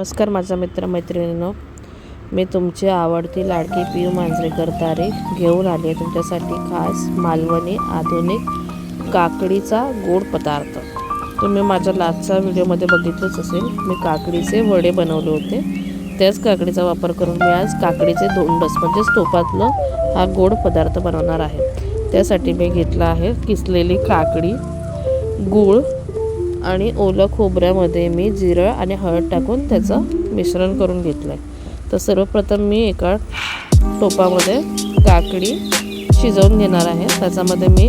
नमस्कार माझा मित्र मैत्रिणींनो मी तुमची आवडती लाडकी पिऊ मांजरेकर तारे घेऊन आली आहे तुमच्यासाठी खास मालवणी आधुनिक काकडीचा गोड पदार्थ. तुम्ही माझ्या लास्टच्या व्हिडिओमध्ये बघितलंच असेल मी काकडीचे वडे बनवले होते. त्याच काकडीचा वापर करून मी आज काकडीचे धोंडस म्हणजेच टोपातलं हा गोड पदार्थ बनवणार आहे. त्यासाठी मी घेतला आहे किसलेली काकडी गूळ आणि ओलं खोबऱ्यामध्ये मी जिरं आणि हळद टाकून त्याचं मिश्रण करून घेतलं आहे तर सर्वप्रथम मी एका टोपामध्ये काकडी शिजवून घेणार आहे. त्याच्यामध्ये मी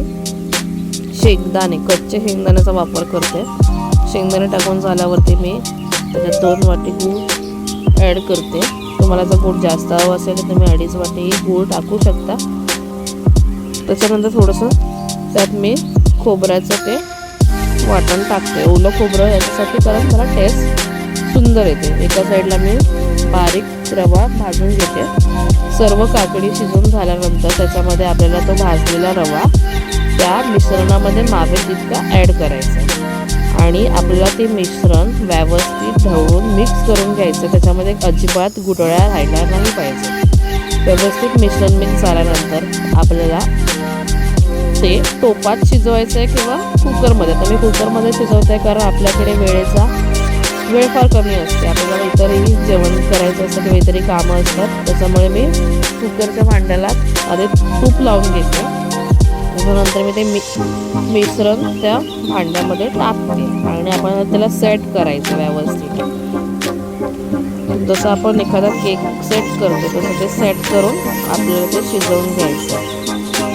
शेंगदाणे कच्चे शेंगदाण्याचा वापर करते. शेंगदाणे टाकून झाल्यावरती मी त्याच्यात दोन वाटी गूळ ॲड करते. तुम्हाला जर गूळ जास्त हवं असेल तर तुम्ही अडीच वाटी गूळ टाकू शकता. त्याच्यानंतर थोडंसं त्यात मी खोबऱ्याचं ते वाटण टाकते. ओलं खोबरं याच्यासाठी कारण मला टेस्ट सुंदर येते. एका साईडला मी बारीक रवा भाजून घेते. सर्व काकडी शिजून झाल्यानंतर त्याच्यामध्ये आपल्याला तो भाजलेला रवा त्या मिश्रणामध्ये मावे तितका ॲड करायचा आणि आपल्याला ते मिश्रण व्यवस्थित ढवळून मिक्स करून घ्यायचं. त्याच्यामध्ये अजिबात गुटळ्या राहायला नाही पाहिजे. व्यवस्थित मिश्रण मिक्स झाल्यानंतर आपल्याला ते टोपात शिजवायचं आहे किंवा कुकरमध्ये. तर मी कुकरमध्ये शिजवते आहे कारण आपल्याकडे वेळेचा वेळ फार कमी असते. आपल्याला इतरही जेवण करायचं असतं किंवा इतरही कामं असतात. त्याच्यामुळे मी कुकरच्या भांड्याला आधी तूप लावून घेते. त्याच्यानंतर मी ते मि मिश्रण त्या भांड्यामध्ये टाकते. आणि आपण त्याला सेट करायचं व्यवस्थित. जसं आपण एखादा केक सेट करतो तसं ते सेट करून आपल्याला ते शिजवून घ्यायचं.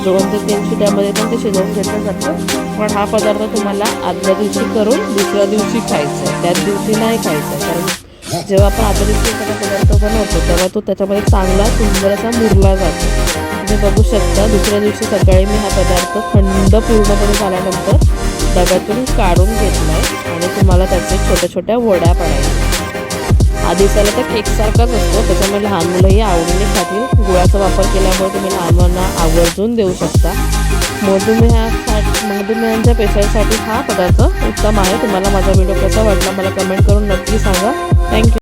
दोन ते तीन शिट्यामध्ये पण ते शिजवून घेतलं जातं. पण हा पदार्थ तुम्हाला आदल्या दिवशी करून दुसऱ्या दिवशी खायचा आहे. त्याच दिवशी नाही खायचा आहे. कारण जेव्हा आपण आदल्या दिवशी एखादा पदार्थ बनवतो तेव्हा तो त्याच्यामध्ये चांगला सुंदर असा मुरला जातो. तुम्ही बघू शकता दुसऱ्या दिवशी सकाळी मी हा पदार्थ थंड पूर्णपणे झाल्यानंतर डब्यातून काढून घेतला आहे आणि तुम्हाला त्याचे छोट्या छोट्या वड्या पडायच्या. आधी तर केकसारखाच असतो. त्याच्यामुळे लहान मुलंही आवडीने खातील. गुळाचा वापर केल्यामुळे तुम्ही लहान मुलांना आवर्जून देऊ शकता. मधुमेहासाठी मधुमेहांच्या पेशंटसाठी हा पदार्थ उत्तम आहे. तुम्हाला माझा व्हिडिओ कसा वाटला मला कमेंट करून नक्की सांगा. थँक्यू